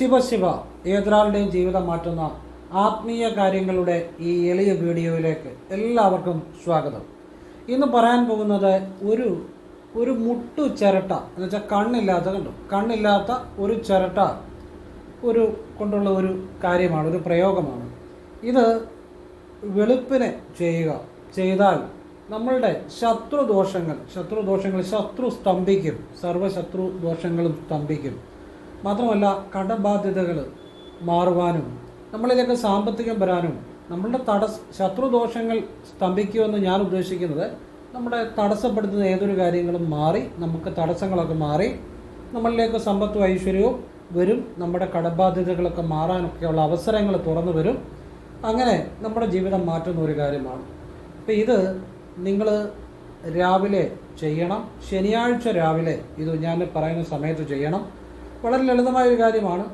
ശിവശിവ ഏതൊരാളുടെയും ജീവിതം മാറ്റുന്ന ആത്മീയ കാര്യങ്ങളുടെ ഈ എളിയ വീഡിയോയിലേക്ക് എല്ലാവർക്കും സ്വാഗതം. ഇന്ന് പറയാൻ പോകുന്നത് ഒരു ഒരു മുട്ടു ചിരട്ട എന്ന് വെച്ചാൽ കണ്ണില്ലാത്ത കണ്ടു? കണ്ണില്ലാത്ത ഒരു ചിരട്ട ഒരു കൊണ്ടുള്ള ഒരു കാര്യമാണ് ഒരു പ്രയോഗമാണ്. ഇത് വെളുപ്പിനെ ചെയ്യുക ചെയ്താൽ നമ്മളുടെ ശത്രുദോഷങ്ങൾ ശത്രുദോഷങ്ങൾ ശത്രു സ്തംഭിക്കും സർവശത്രു ദോഷങ്ങളും സ്തംഭിക്കും. മാത്രമല്ല കടബാധ്യതകൾ മാറുവാനും നമ്മളിലേക്ക് സാമ്പത്തികം വരാനും നമ്മളുടെ തടസ്സ ശത്രുദോഷങ്ങൾ സ്തംഭിക്കുമെന്ന് ഞാൻ ഉദ്ദേശിക്കുന്നത് നമ്മുടെ തടസ്സപ്പെടുത്തുന്ന ഏതൊരു കാര്യങ്ങളും മാറി നമുക്ക് തടസ്സങ്ങളൊക്കെ മാറി നമ്മളിലേക്ക് സമ്പത്തും ഐശ്വര്യവും വരും നമ്മുടെ കടബാധ്യതകളൊക്കെ മാറാനൊക്കെയുള്ള അവസരങ്ങൾ തുറന്നു വരും. അങ്ങനെ നമ്മുടെ ജീവിതം മാറ്റുന്ന ഒരു കാര്യമാണ്. അപ്പോൾ ഇത് നിങ്ങൾ രാവിലെ ചെയ്യണം ശനിയാഴ്ച രാവിലെ ഇത് ഞാൻ പറയുന്ന സമയത്ത് ചെയ്യണം. വളരെ ലളിതമായ ഒരു കാര്യമാണ്.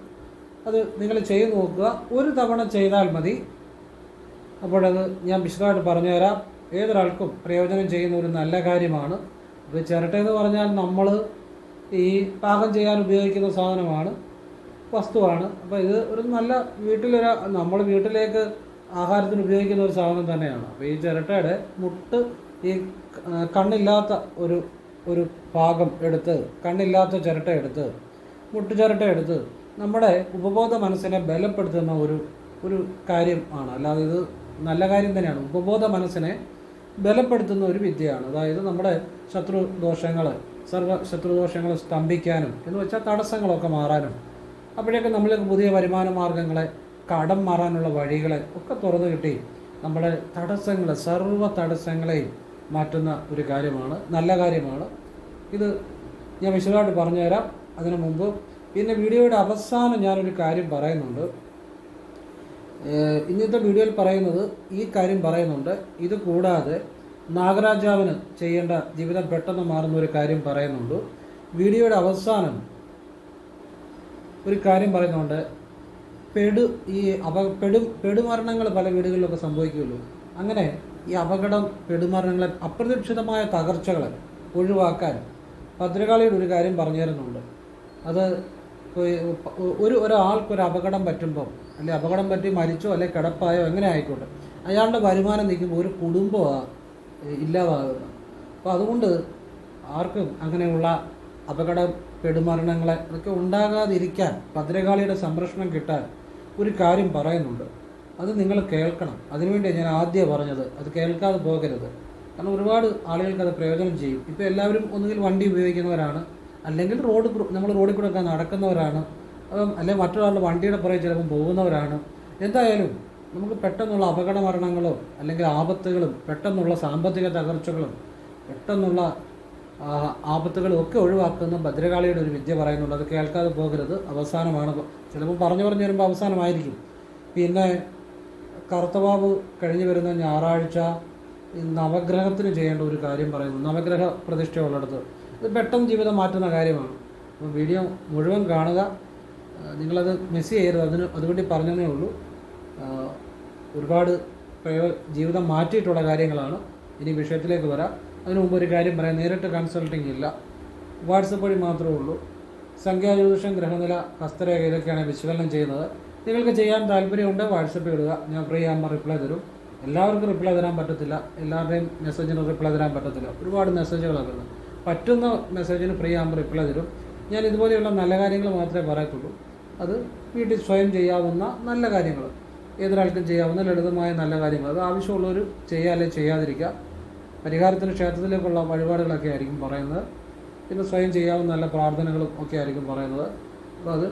അത് നിങ്ങൾ ചെയ്തു നോക്കുക. ഒരു തവണ ചെയ്താൽ മതി. അപ്പോഴത് ഞാൻ വിശദമായിട്ട് പറഞ്ഞുതരാം. ഏതൊരാൾക്കും പ്രയോജനം ചെയ്യുന്ന ഒരു നല്ല കാര്യമാണ്. അത് ചിരട്ട എന്ന് പറഞ്ഞാൽ നമ്മൾ ഈ പാകം ചെയ്യാൻ ഉപയോഗിക്കുന്ന സാധനമാണ് വസ്തുവാണ്. അപ്പോൾ ഇത് ഒരു നല്ല വീട്ടിലൊരു നമ്മൾ വീട്ടിലേക്ക് ആഹാരത്തിന് ഉപയോഗിക്കുന്ന ഒരു സാധനം തന്നെയാണ്. അപ്പോൾ ഈ ചിരട്ടയുടെ മുട്ട് ഈ കണ്ണില്ലാത്ത ഒരു ഒരു ഭാഗം എടുത്ത് കണ്ണില്ലാത്ത ചിരട്ട എടുത്ത് മുട്ട് ചിരട്ട എടുത്ത് നമ്മുടെ ഉപബോധ മനസ്സിനെ ബലപ്പെടുത്തുന്ന ഒരു ഒരു കാര്യം ആണ്. അല്ലാതെ ഇത് നല്ല കാര്യം തന്നെയാണ്. ഉപബോധ മനസ്സിനെ ബലപ്പെടുത്തുന്ന ഒരു വിദ്യയാണ്. അതായത് നമ്മുടെ ശത്രു ദോഷങ്ങൾ സർവ ശത്രുദോഷങ്ങൾ സ്തംഭിക്കാനും എന്ന് വെച്ചാൽ തടസ്സങ്ങളൊക്കെ മാറാനും അപ്പോഴേക്കും നമ്മൾക്ക് പുതിയ വരുമാന മാർഗങ്ങളെ കടം മാറാനുള്ള വഴികളെ ഒക്കെ തുറന്നു കിട്ടി നമ്മുടെ തടസ്സങ്ങൾ സർവ തടസ്സങ്ങളെയും മാറ്റുന്ന ഒരു കാര്യമാണ് നല്ല കാര്യമാണ്. ഇത് ഞാൻ വിശദമായിട്ട് പറഞ്ഞുതരാം. അതിനു മുമ്പ്. പിന്നെ വീഡിയോയുടെ അവസാനം ഞാനൊരു കാര്യം പറയുന്നുണ്ട്. ഇന്നത്തെ വീഡിയോയിൽ പറയുന്നത് ഈ കാര്യം പറയുന്നുണ്ട്. ഇത് കൂടാതെ നാഗരാജാവിന് ചെയ്യേണ്ട ജീവിതം പെട്ടെന്ന് മാറുന്ന ഒരു കാര്യം പറയുന്നുണ്ട്. വീഡിയോയുടെ അവസാനം ഒരു കാര്യം പറയുന്നുണ്ട്. പെടു ഈ അപ പെടു പെടുമരണങ്ങൾ പല വീടുകളിലൊക്കെ സംഭവിക്കുമല്ലോ. അങ്ങനെ ഈ അപകടം പെടുമരണങ്ങളെ അപ്രതീക്ഷിതമായ തകർച്ചകളെ ഒഴിവാക്കാൻ ഭദ്രകാളിയുടെ ഒരു കാര്യം പറഞ്ഞു തരുന്നുണ്ട് അത് ഒരു ഒരാൾക്ക് ഒരു അപകടം പറ്റുമ്പോൾ അല്ലെ അപകടം പറ്റി മരിച്ചോ അല്ലെ കിടപ്പായോ എങ്ങനെ ആയിക്കോട്ടെ അയാളുടെ വരുമാനം നിൽക്കുമ്പോൾ ഒരു കുടുംബമാണ് ഇല്ലാതാകുന്നത് അപ്പോൾ അതുകൊണ്ട് ആർക്കും അങ്ങനെയുള്ള അപകട പെടുമരണങ്ങളെ അതൊക്കെ ഉണ്ടാകാതിരിക്കാൻ ഭദ്രകാളിയുടെ സംരക്ഷണം കിട്ടാൻ ഒരു കാര്യം പറയുന്നുണ്ട്. അത് നിങ്ങൾ കേൾക്കണം. അതിനുവേണ്ടിയാണ് ഞാൻ ആദ്യം പറഞ്ഞത്. അത് കേൾക്കാതെ പോകരുത്. കാരണം ഒരുപാട് ആളുകൾക്ക് അത് പ്രയോജനം ചെയ്യും. ഇപ്പോൾ എല്ലാവരും ഒന്നുകിൽ വണ്ടി ഉപയോഗിക്കുന്നവരാണ് അല്ലെങ്കിൽ റോഡ് നമ്മൾ റോഡിൽ കൂടെ ഒക്കെ നടക്കുന്നവരാണ്. അല്ലെങ്കിൽ മറ്റൊരാളുടെ വണ്ടിയുടെ പുറകെ ചിലപ്പം പോകുന്നവരാണ്. എന്തായാലും നമുക്ക് പെട്ടെന്നുള്ള അപകട മരണങ്ങളോ അല്ലെങ്കിൽ ആപത്തുകളും പെട്ടെന്നുള്ള സാമ്പത്തിക തകർച്ചകളും പെട്ടെന്നുള്ള ആപത്തുകളും ഒക്കെ ഒഴിവാക്കുന്ന ഭദ്രകാളിയുടെ ഒരു വിദ്യ പറയുന്നുണ്ട്. അത് കേൾക്കാതെ പോകരുത്. അവസാനമാണ്. ചിലപ്പോൾ പറഞ്ഞു പറഞ്ഞു വരുമ്പോൾ അവസാനമായിരിക്കും. പിന്നെ കറുത്തവാവ് കഴിഞ്ഞു വരുന്ന ഞായറാഴ്ച നവഗ്രഹത്തിന് ചെയ്യേണ്ട ഒരു കാര്യം പറയുന്നു. നവഗ്രഹ പ്രതിഷ്ഠയുള്ളിടത്ത്. ഇത് പെട്ടെന്ന് ജീവിതം മാറ്റുന്ന കാര്യമാണ്. അപ്പോൾ വീഡിയോ മുഴുവൻ കാണുക. നിങ്ങളത് മിസ് ചെയ്യരുത്. അതിന് അതുവേണ്ടി പറഞ്ഞതേ ഉള്ളൂ. ഒരുപാട് ജീവിതം മാറ്റിയിട്ടുള്ള കാര്യങ്ങളാണ്. ഇനി വിഷയത്തിലേക്ക് വരാം. അതിനു മുമ്പ് ഒരു കാര്യം പറയാം. നേരിട്ട് കൺസൾട്ടിങ് ഇല്ല. വാട്സപ്പ് വഴി മാത്രമേ ഉള്ളൂ. സംഖ്യാജ്യോതിഷം ഗ്രഹനില ഹസ്തരേഖ ഇതൊക്കെയാണ് വിശകലനം ചെയ്യുന്നത്. നിങ്ങൾക്ക് ചെയ്യാൻ താല്പര്യമുണ്ട് വാട്സപ്പ് ഇടുക. ഞാൻ ഫ്രീ ആകുമ്പോൾ റിപ്ലൈ തരും. എല്ലാവർക്കും റിപ്ലൈ തരാൻ പറ്റത്തില്ല. എല്ലാവരുടെയും മെസ്സേജിന് റിപ്ലൈ തരാൻ പറ്റത്തില്ല. ഒരുപാട് മെസ്സേജുകളൊക്കെ ഉണ്ട് പറ്റുന്ന മെസ്സേജിന് ഫ്രീ ആകുമ്പോൾ റിപ്ലൈ തരും. ഞാൻ ഇതുപോലെയുള്ള നല്ല കാര്യങ്ങൾ മാത്രമേ പറയത്തുള്ളൂ. അത് വീട്ടിൽ സ്വയം ചെയ്യാവുന്ന നല്ല കാര്യങ്ങൾ. ഏതൊരാൾക്കും ചെയ്യാവുന്ന ലളിതമായ നല്ല കാര്യങ്ങൾ. അത് ആവശ്യമുള്ളവർ ചെയ്യാല്ലേ ചെയ്യാതിരിക്കുക. പരിഹാരത്തിന് ക്ഷേത്രത്തിലേക്കുള്ള വഴിപാടുകളൊക്കെ ആയിരിക്കും പറയുന്നത്. പിന്നെ സ്വയം ചെയ്യാവുന്ന നല്ല പ്രാർത്ഥനകളും ഒക്കെ ആയിരിക്കും പറയുന്നത്. അപ്പോൾ അത്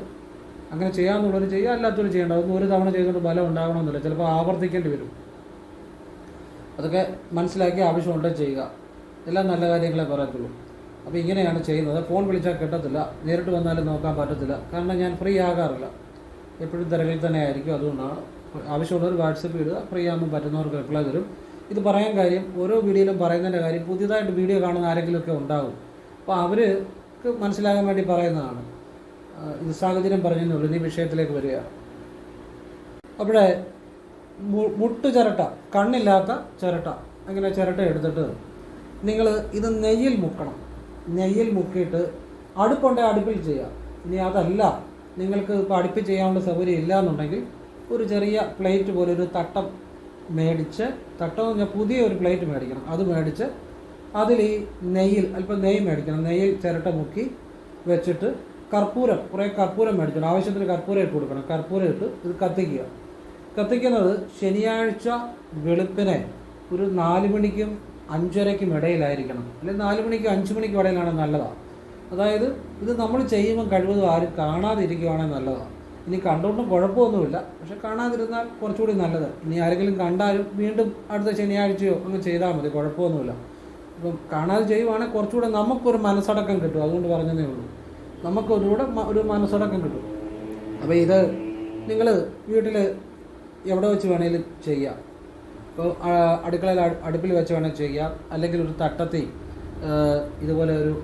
അങ്ങനെ ചെയ്യാമെന്നുള്ളവർ ചെയ്യുക അല്ലാത്തവർ ചെയ്യേണ്ട. അതൊന്നും ഒരു തവണ ചെയ്തുകൊണ്ട് ബലം ഉണ്ടാകണമെന്നില്ല ചിലപ്പോൾ ആവർത്തിക്കേണ്ടി വരും. അതൊക്കെ മനസ്സിലാക്കി ആവശ്യമുണ്ടെങ്കിൽ ചെയ്യുക. എല്ലാം നല്ല കാര്യങ്ങളെ പറയത്തുള്ളൂ. അപ്പോൾ ഇങ്ങനെയാണ് ചെയ്യുന്നത്. ഫോൺ വിളിച്ചാൽ കിട്ടത്തില്ല. നേരിട്ട് വന്നാലും നോക്കാൻ പറ്റത്തില്ല. കാരണം ഞാൻ ഫ്രീ ആകാറില്ല. എപ്പോഴും തിരക്കിൽ തന്നെ ആയിരിക്കും. അതുകൊണ്ടാണ് ആവശ്യമുള്ളവർ വാട്സപ്പ് ഇടുക. ഫ്രീ ആകുമ്പോൾ പറ്റുന്നവർക്ക് റിപ്ലൈ തരും. ഇത് പറയാൻ കാര്യം ഓരോ വീഡിയോയിലും പറയുന്നതിന്റെ കാര്യം പുതിയതായിട്ട് വീഡിയോ കാണുന്ന ആരെങ്കിലുമൊക്കെ ഉണ്ടാകും അപ്പോൾ അവർക്ക് മനസ്സിലാകാൻ വേണ്ടി പറയുന്നതാണ്. ഇത് സാഹചര്യം പറഞ്ഞതേ ഉള്ളൂ. ഇനി വിഷയത്തിലേക്ക് വരിക. അവിടെ മുട്ട് ചിരട്ട കണ്ണില്ലാത്ത ചിരട്ട. അങ്ങനെ ചിരട്ട എടുത്തിട്ട് നിങ്ങൾ ഇത് നെയ്യിൽ മുക്കണം. നെയ്യിൽ മുക്കിയിട്ട് അടുപ്പുണ്ടെ അടുപ്പിൽ ചെയ്യാം. ഇനി അതല്ല നിങ്ങൾക്ക് ഇപ്പോൾ അടുപ്പ് ചെയ്യാനുള്ള സൗകര്യം ഇല്ല എന്നുണ്ടെങ്കിൽ ഒരു ചെറിയ പ്ലേറ്റ് പോലെ ഒരു തട്ടം മേടിച്ച് തട്ടം എന്ന് പുതിയ ഒരു പ്ലേറ്റ് മേടിക്കണം. അത് മേടിച്ച് അതിൽ ഈ നെയ്യിൽ അല്പം നെയ്യ് മേടിക്കണം. നെയ്യിൽ ചിരട്ട മുക്കി വെച്ചിട്ട് കർപ്പൂരം കുറേ കർപ്പൂരം മേടിക്കണം. ആവശ്യത്തിന് കർപ്പൂരം ഇട്ട് കൊടുക്കണം. കർപ്പൂരം ഇട്ട് ഇത് കത്തിക്കുക. കത്തിക്കുന്നത് ശനിയാഴ്ച വെളുപ്പിനെ ഒരു നാല് മണിക്കും അഞ്ചരയ്ക്കും ഇടയിലായിരിക്കണം. അല്ലെങ്കിൽ നാല് മണിക്കും അഞ്ച് മണിക്കും ഇടയിലാണ് നല്ലതാണ് അതായത് ഇത് നമ്മൾ ചെയ്യുമ്പോൾ കഴിവതും ആരും കാണാതിരിക്കുവാണെങ്കിൽ നല്ലതാണ് ഇനി കണ്ടുകൊണ്ടും കുഴപ്പമൊന്നുമില്ല. പക്ഷെ കാണാതിരുന്നാൽ കുറച്ചുകൂടി നല്ലത്. ഇനി ആരെങ്കിലും കണ്ടാലും വീണ്ടും അടുത്ത ശനിയാഴ്ചയോ അങ്ങ് ചെയ്താൽ മതി. കുഴപ്പമൊന്നുമില്ല. ഇപ്പം കാണാതെ ചെയ്യുവാണെങ്കിൽ കുറച്ചുകൂടെ നമുക്കൊരു മനസ്സടക്കം കിട്ടും. അതുകൊണ്ട് പറഞ്ഞതേ ഉള്ളൂ. നമുക്കൊരുകൂടെ ഒരു മനസ്സടക്കം കിട്ടും. അപ്പോൾ ഇത് നിങ്ങൾ വീട്ടിൽ എവിടെ വെച്ച് വേണേലും ചെയ്യാം. ഇപ്പോൾ അടുക്കളയിൽ അടുപ്പിൽ വെച്ച് വേണമെങ്കിൽ ചെയ്യാം. അല്ലെങ്കിൽ ഒരു തട്ടത്തിൽ ഇതുപോലെ ഒരു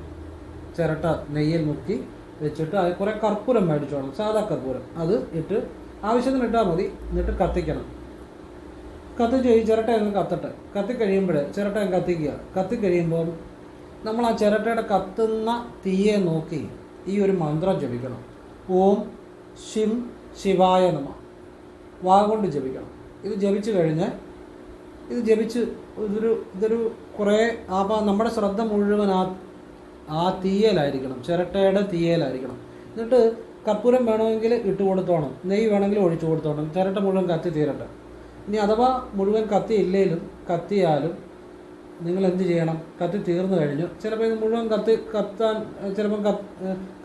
ചിരട്ട നെയ്യിൽ മുക്കി വെച്ചിട്ട് അത് കുറേ കർപ്പൂരം മേടിച്ചോണം സാധാ കർപ്പൂരം. അത് ഇട്ട് ആവശ്യത്തിന് ഇട്ടാൽ മതി. എന്നിട്ട് കത്തിക്കണം. കത്തിച്ച് ഈ ചിരട്ട അങ്ങ് കത്തട്ടെ. കത്തി കഴിയുമ്പോൾ ചിരട്ട കത്തിക്കുക. കത്തി കഴിയുമ്പോൾ നമ്മൾ ആ ചിരട്ടയുടെ കത്തുന്ന തീയെ നോക്കി ഈ ഒരു മന്ത്രം ജപിക്കണം. ഓം ശിം ശിവായ നമ. വാഗൊണ്ട് ജപിക്കണം. ഇത് ജപിച്ചു കഴിഞ്ഞ് ഇത് ജപിച്ച് ഇതൊരു ഇതൊരു കുറേ ആ നമ്മുടെ ശ്രദ്ധ മുഴുവൻ ആ ആ തീയലായിരിക്കണം. ചിരട്ടയുടെ തീയലായിരിക്കണം. എന്നിട്ട് കർപ്പൂരം വേണമെങ്കിൽ ഇട്ട് കൊടുത്തോണം. നെയ്യ് വേണമെങ്കിൽ ഒഴിച്ചു കൊടുത്തോണം. ചിരട്ട മുഴുവൻ കത്തി തീരട്ടെ. ഇനി അഥവാ മുഴുവൻ കത്തി ഇല്ലേലും കത്തിയാലും നിങ്ങൾ എന്ത് ചെയ്യണം? കത്തി തീർന്നു കഴിഞ്ഞു. ചിലപ്പോൾ ഇത് മുഴുവൻ കത്തി കത്താൻ ചിലപ്പം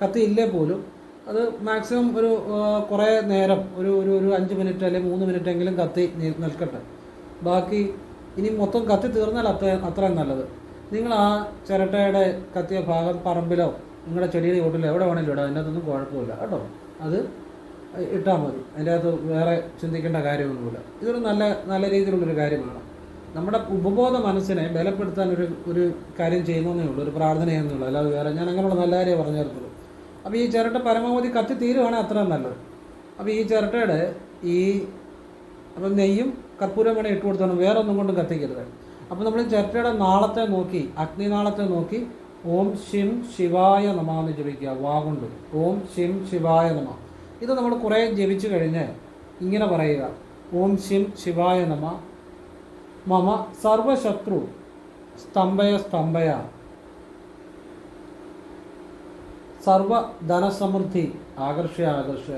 കത്ത് ഇല്ലേ പോലും. അത് മാക്സിമം ഒരു കുറേ നേരം ഒരു ഒരു ഒരു അഞ്ച് മിനിറ്റ് അല്ലെങ്കിൽ മൂന്ന് മിനിറ്റ് എങ്കിലും കത്തി നിൽക്കട്ടെ. ബാക്കി ഇനി മൊത്തം കത്തി തീർന്നാൽ അത്ര അത്രയും നല്ലത്. നിങ്ങൾ ആ ചിരട്ടയുടെ കത്തിയ ഭാഗം പറമ്പിലോ നിങ്ങളുടെ ചെടിയുടെ ഓട്ടിലോ എവിടെ വേണമെങ്കിലും ഇടാം. അതിനകത്തൊന്നും കുഴപ്പമില്ല കേട്ടോ. അത് ഇട്ടാൽ മതി. അതിന്റെ അകത്ത് വേറെ ചിന്തിക്കേണ്ട കാര്യമൊന്നുമില്ല. ഇതൊരു നല്ല നല്ല രീതിയിലുള്ളൊരു കാര്യമാണ്. നമ്മുടെ ഉപബോധ മനസ്സിനെ ബലപ്പെടുത്താൻ ഒരു ഒരു കാര്യം ചെയ്യുന്നതേ ഉള്ളൂ. ഒരു പ്രാർത്ഥന ചെയ്യുന്നുള്ളൂ അല്ലാതെ വേറെ ഞാൻ അങ്ങനെയുള്ള നല്ല കാര്യം പറഞ്ഞു തരത്തുള്ളൂ. അപ്പോൾ ഈ ചിരട്ട പരമാവധി കത്തി തീരുവാണെങ്കിൽ അത്രയും നല്ലത്. അപ്പോൾ ഈ ചിരട്ടയുടെ ഈ അപ്പം നെയ്യും കർപ്പൂരം വേണേൽ ഇട്ട് കൊടുത്തോണം. വേറെ ഒന്നും കൊണ്ടും കത്തിക്കരുത്. അപ്പോൾ നമ്മൾ ചിരട്ടയുടെ നാളത്തെ നോക്കി അഗ്നിനാളത്തെ നോക്കി ഓം ശിം ശിവായ നമ എന്ന് ജപിക്കുക. വാഗുണ്ട് ഓം ശിം ശിവായ നമ. ഇത് നമ്മൾ കുറേ ജപിച്ചു കഴിഞ്ഞ് ഇങ്ങനെ പറയുക. ഓം ശിം ശിവായ നമ. മമ സർവശത്രു സ്തംഭയ സ്തംഭയ. സർവ ധനസമൃദ്ധി ആകർഷ ആകർഷ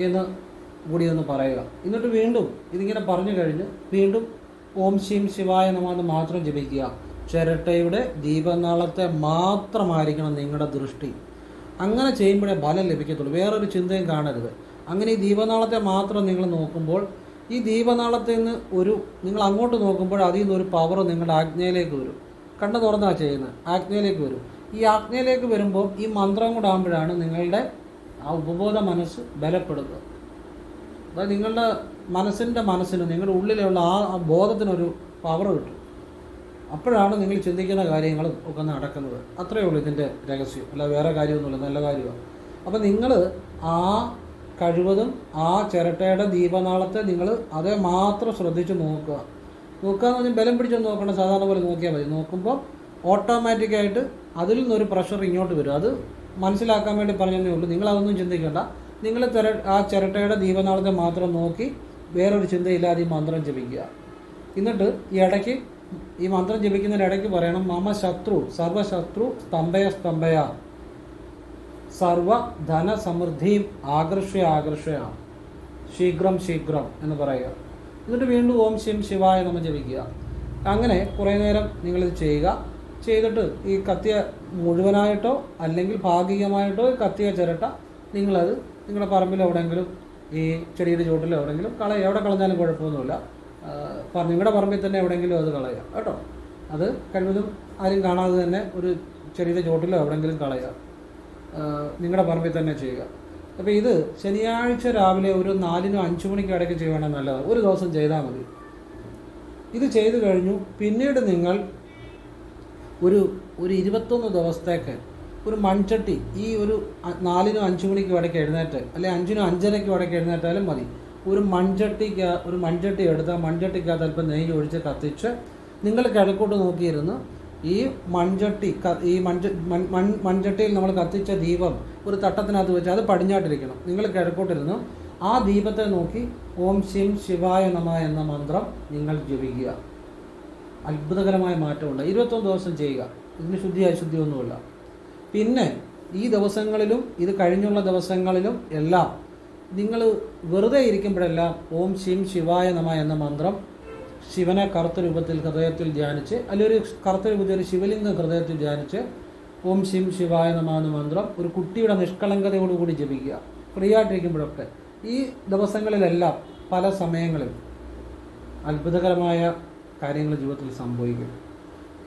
എന്ന് കൂടി ഒന്ന് പറയുക. എന്നിട്ട് വീണ്ടും ഇതിങ്ങനെ പറഞ്ഞു കഴിഞ്ഞ് വീണ്ടും ഓം ശീം ശിവായ നമാന്ന് മാത്രം ജപിക്കുക. ചിരട്ടയുടെ ദീപനാളത്തെ മാത്രമായിരിക്കണം നിങ്ങളുടെ ദൃഷ്ടി. അങ്ങനെ ചെയ്യുമ്പോഴേ ഫലം ലഭിക്കത്തുള്ളൂ. വേറൊരു ചിന്തയും കാണരുത്. അങ്ങനെ ഈ ദീപനാളത്തെ മാത്രം നിങ്ങൾ നോക്കുമ്പോൾ ഈ ദീപനാളത്തിൽ നിന്ന് ഒരു നിങ്ങൾ അങ്ങോട്ട് നോക്കുമ്പോൾ അതിൽ നിന്ന് ഒരു പവർ നിങ്ങളുടെ ആജ്ഞയിലേക്ക് വരും. കണ്ണു തുറന്നാണ് ചെയ്യുന്നത്. ആജ്ഞയിലേക്ക് വരും. ഈ ആജ്ഞയിലേക്ക് വരുമ്പോൾ ഈ മന്ത്രം കൂടാകുമ്പോഴാണ് നിങ്ങളുടെ ആ ഉപബോധ മനസ്സ് ബലപ്പെടുന്നത് അതായത് നിങ്ങളുടെ മനസ്സിന്റെ മനസ്സിന് നിങ്ങളുടെ ഉള്ളിലുള്ള ആ ബോധത്തിനൊരു പവർ കിട്ടും. അപ്പോഴാണ് നിങ്ങൾ ചിന്തിക്കുന്ന കാര്യങ്ങളും ഒക്കെ നടക്കുന്നത്. അത്രയേ ഉള്ളൂ ഇതിന്റെ രഹസ്യം. അല്ല വേറെ കാര്യമൊന്നുമില്ല. നല്ല കാര്യമാണ്. അപ്പോൾ നിങ്ങൾ ആ കഴിവതും ആ ചിരട്ടയുടെ ദീപനാളത്തെ നിങ്ങൾ അതേ മാത്രം ശ്രദ്ധിച്ച് നോക്കുക. നോക്കുക എന്ന് പറഞ്ഞാൽ ബലം പിടിച്ചൊന്നും നോക്കണം സാധാരണ പോലെ നോക്കിയാൽ മതി. നോക്കുമ്പോൾ ഓട്ടോമാറ്റിക്കായിട്ട് അതിൽ നിന്നൊരു പ്രഷർ ഇങ്ങോട്ട് വരും. അത് മനസ്സിലാക്കാൻ വേണ്ടി പറഞ്ഞതേ ഉള്ളൂ. നിങ്ങളതൊന്നും ചിന്തിക്കേണ്ട. നിങ്ങൾ ആ ചിരട്ടയുടെ ദീപനാളത്തെ മാത്രം നോക്കി വേറൊരു ചിന്തയില്ലാതെ ഈ മന്ത്രം ജപിക്കുക. എന്നിട്ട് ഈ ഇടയ്ക്ക് ഈ മന്ത്രം ജപിക്കുന്നതിന് ഇടയ്ക്ക് പറയണം മമ ശത്രു സർവശത്രു സ്തംഭയ സ്തംഭയ. സർവ ധന സമൃദ്ധിയും ആകർഷയ ആകർഷയ. ശീഘ്രം ശീഘ്രം എന്ന് പറയുക. എന്നിട്ട് വീണ്ടും ഓം ശിം ശിവായ നമ്മൾ ജപിക്കുക. അങ്ങനെ കുറേ നേരം നിങ്ങളിത് ചെയ്യുക. ചെയ്തിട്ട് ഈ കത്തിയ മുഴുവനായിട്ടോ അല്ലെങ്കിൽ ഭാഗികമായിട്ടോ ഈ കത്തിയ ചിരട്ട നിങ്ങളത് നിങ്ങളുടെ പറമ്പിൽ എവിടെയെങ്കിലും ഈ ചെടിയുടെ ചുവട്ടിൽ എവിടെയെങ്കിലും കള എവിടെ കളഞ്ഞാലും കുഴപ്പമൊന്നുമില്ല. നിങ്ങളുടെ പറമ്പിൽ തന്നെ എവിടെയെങ്കിലും അത് കളയാം കേട്ടോ. അത് കഴിവതും ആരും കാണാതെ തന്നെ ഒരു ചെടിയുടെ ചുവട്ടിലോ എവിടെയെങ്കിലും കളയാം. നിങ്ങളുടെ പറമ്പിൽ തന്നെ ചെയ്യുക. അപ്പോൾ ഇത് ശനിയാഴ്ച രാവിലെ ഒരു നാലിനോ അഞ്ചു മണിക്കോ ഇടയ്ക്ക് ചെയ്യുവാണെങ്കിൽ നല്ലത് ഒരു ദിവസം ചെയ്താൽ മതി. ഇത് ചെയ്തു കഴിഞ്ഞു. പിന്നീട് നിങ്ങൾ ഒരു ഒരു ഇരുപത്തൊന്ന് ദിവസത്തേക്ക് ഒരു മൺചട്ടി ഈ ഒരു നാലിനും അഞ്ചു മണിക്ക് ഇടയ്ക്ക് എഴുന്നേറ്റ് അല്ലെ അഞ്ചിനും അഞ്ചരയ്ക്ക് ഇടയ്ക്ക് എഴുന്നേറ്റാലും മതി. ഒരു മൺചട്ടിക്ക് ഒരു മൺചട്ടി എടുത്ത് ആ മൺചട്ടിക്കകത്ത് അല്പം നെയ്യ് ഒഴിച്ച് കത്തിച്ച് നിങ്ങൾ കിഴക്കോട്ട് നോക്കിയിരുന്ന് ഈ മൺചട്ടി ഈ മൺ- മൺ മൺചട്ടിയിൽ നമ്മൾ കത്തിച്ച ദീപം ഒരു തട്ടത്തിനകത്ത് വെച്ച് അത് പടിഞ്ഞാട്ടിരിക്കണം. നിങ്ങൾ കിഴക്കോട്ടിരുന്ന് ആ ദീപത്തെ നോക്കി ഓം ശിം ശിവായ നമ എന്ന മന്ത്രം നിങ്ങൾ ജപിക്കുക. അത്ഭുതകരമായ മാറ്റമുണ്ട്. ഇരുപത്തൊന്ന് ദിവസം ചെയ്യുക. ഇതിന് ശുദ്ധി അശുദ്ധിയൊന്നുമില്ല പിന്നെ ഈ ദിവസങ്ങളിലും ഇത് കഴിഞ്ഞുള്ള ദിവസങ്ങളിലും എല്ലാം നിങ്ങൾ വെറുതെ ഇരിക്കുമ്പോഴെല്ലാം ഓം ശിം ശിവായ നമ എന്ന മന്ത്രം ശിവനെ കറുത്ത രൂപത്തിൽ ഹൃദയത്തിൽ ധ്യാനിച്ച് അല്ലെങ്കിൽ ഒരു കറുത്ത രൂപത്തിൽ ഒരു ശിവലിംഗം ഹൃദയത്തിൽ ധ്യാനിച്ച് ഓം ശിം ശിവായ നമ എന്ന മന്ത്രം ഒരു കുട്ടിയുടെ നിഷ്കളങ്കതയോടുകൂടി ജപിക്കുക. ഫ്രീ ആയിട്ടിരിക്കുമ്പോഴൊക്കെ ഈ ദിവസങ്ങളിലെല്ലാം പല സമയങ്ങളിൽ അത്ഭുതകരമായ കാര്യങ്ങൾ ജീവിതത്തിൽ സംഭവിക്കും.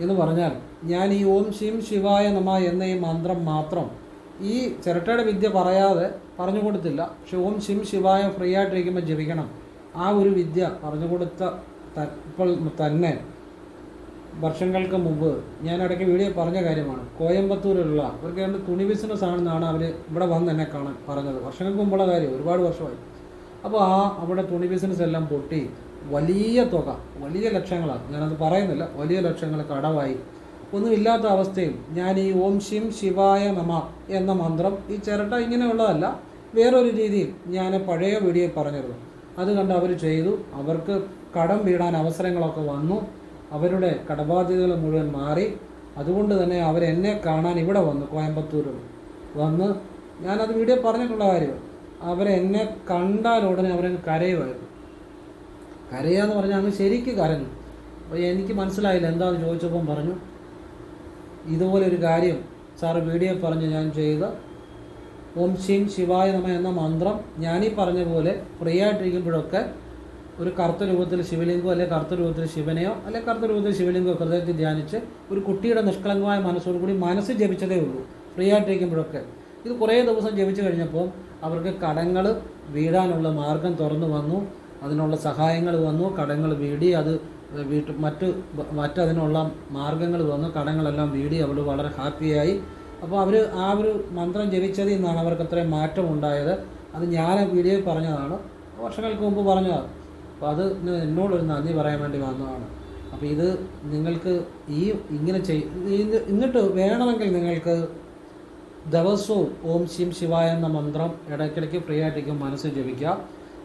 എന്ന് പറഞ്ഞാൽ ഞാൻ ഈ ഓം ശിം ശിവായ നമ എന്ന ഈ മന്ത്രം മാത്രം ഈ ചിരട്ടയുടെ വിദ്യ പറയാതെ പറഞ്ഞു കൊടുത്തില്ല പക്ഷെ ഓം ശിം ശിവായ ഫ്രീ ആയിട്ടിരിക്കുമ്പോൾ ജപിക്കണം. ആ ഒരു വിദ്യ പറഞ്ഞു കൊടുത്ത ഇപ്പോൾ തന്നെ വർഷങ്ങൾക്ക് മുമ്പ് ഞാൻ ഇടയ്ക്ക് വീഡിയോ പറഞ്ഞ കാര്യമാണ്. കോയമ്പത്തൂരിലുള്ള അവർക്ക് രണ്ട് തുണി ബിസിനസ് ആണെന്നാണ് അവർ ഇവിടെ വന്ന് എന്നെ കാണാൻ പറഞ്ഞത്. വർഷങ്ങൾക്ക് മുമ്പുള്ള കാര്യം ഒരുപാട് വർഷമായി. അപ്പോൾ ആ അവിടെ തുണി ബിസിനസ് എല്ലാം പൊട്ടി. വലിയ തുക വലിയ ലക്ഷങ്ങളാണ്. ഞാനത് പറയുന്നില്ല. വലിയ ലക്ഷങ്ങൾ കടവായി ഒന്നുമില്ലാത്ത അവസ്ഥയിൽ ഞാൻ ഈ ഓം ശിം ശിവായ നമ എന്ന മന്ത്രം ഈ ചിരട്ട ഇങ്ങനെയുള്ളതല്ല. വേറൊരു രീതിയിൽ ഞാൻ പഴയ വീഡിയോ പറഞ്ഞിരുന്നു. അത് കണ്ട് അവർ ചെയ്തു. അവർക്ക് കടം വീടാൻ അവസരങ്ങളൊക്കെ വന്നു. അവരുടെ കടബാധ്യതകൾ മുഴുവൻ മാറി. അതുകൊണ്ട് തന്നെ അവരെന്നെ കാണാൻ ഇവിടെ വന്നു കോയമ്പത്തൂരിൽ വന്ന്. ഞാനത് വീഡിയോ പറഞ്ഞിട്ടുള്ള കാര്യം അവരെന്നെ കണ്ടാൽ ഉടനെ അവരങ്ങ് കരയുമായിരുന്നു. കരയാന്ന് പറഞ്ഞാൽ അങ്ങ് ശരിക്ക് കരഞ്ഞു. അപ്പോൾ എനിക്ക് മനസ്സിലായില്ല എന്താണെന്ന് ചോദിച്ചപ്പം പറഞ്ഞു ഇതുപോലെ ഒരു കാര്യം സാറ് വീഡിയോ പറഞ്ഞ് ഞാൻ ചെയ്ത ഓം ശിം ശിവായ നമ എന്ന മന്ത്രം ഞാനീ പറഞ്ഞ പോലെ ഫ്രീ ആയിട്ടിരിക്കുമ്പോഴൊക്കെ ഒരു കറുത്ത രൂപത്തിൽ ശിവലിംഗമോ അല്ലെങ്കിൽ കറുത്ത രൂപത്തിൽ ശിവനെയോ അല്ലെങ്കിൽ കറുത്ത രൂപത്തിൽ ശിവലിംഗമോ ഹൃദയത്തിൽ ധ്യാനിച്ച് ഒരു കുട്ടിയുടെ നിഷ്കളങ്കമായ മനസ്സോടു കൂടി മനസ്സ് ജപിച്ചതേ ഉള്ളൂ ഫ്രീ ആയിട്ടിരിക്കുമ്പോഴൊക്കെ ഇത് കുറേ ദിവസം ജപിച്ചു കഴിഞ്ഞപ്പോൾ അവർക്ക് കടങ്ങൾ വീടാനുള്ള മാർഗം തുറന്നു വന്നു. അതിനുള്ള സഹായങ്ങൾ വന്നു കടങ്ങൾ വീടി അത് വീട്ട് മറ്റ് മറ്റതിനുള്ള മാർഗങ്ങൾ വന്നു കടങ്ങളെല്ലാം വീടി അവൾ വളരെ ഹാപ്പിയായി. അപ്പോൾ അവർ ആ ഒരു മന്ത്രം ജപിച്ചതിൽ നിന്നാണ് അവർക്ക് അത്രയും മാറ്റം ഉണ്ടായത് അത് ഞാൻ വീഡിയോയിൽ പറഞ്ഞതാണ്. വർഷങ്ങൾക്ക് മുമ്പ് പറഞ്ഞതാണ്. അപ്പോൾ അത് എന്നോടൊരു നന്ദി പറയാൻ വേണ്ടി വന്നതാണ്. അപ്പോൾ ഇത് നിങ്ങൾക്ക് ഈ ഇങ്ങനെ ചെയ് എന്നിട്ട് വേണമെങ്കിൽ നിങ്ങൾക്ക് ദിവസവും ഓം ശിം ശിവായ എന്ന മന്ത്രം ഇടയ്ക്കിടയ്ക്ക് ഫ്രീ ആയിട്ടിരിക്കും മനസ്സ് ജപിക്കുക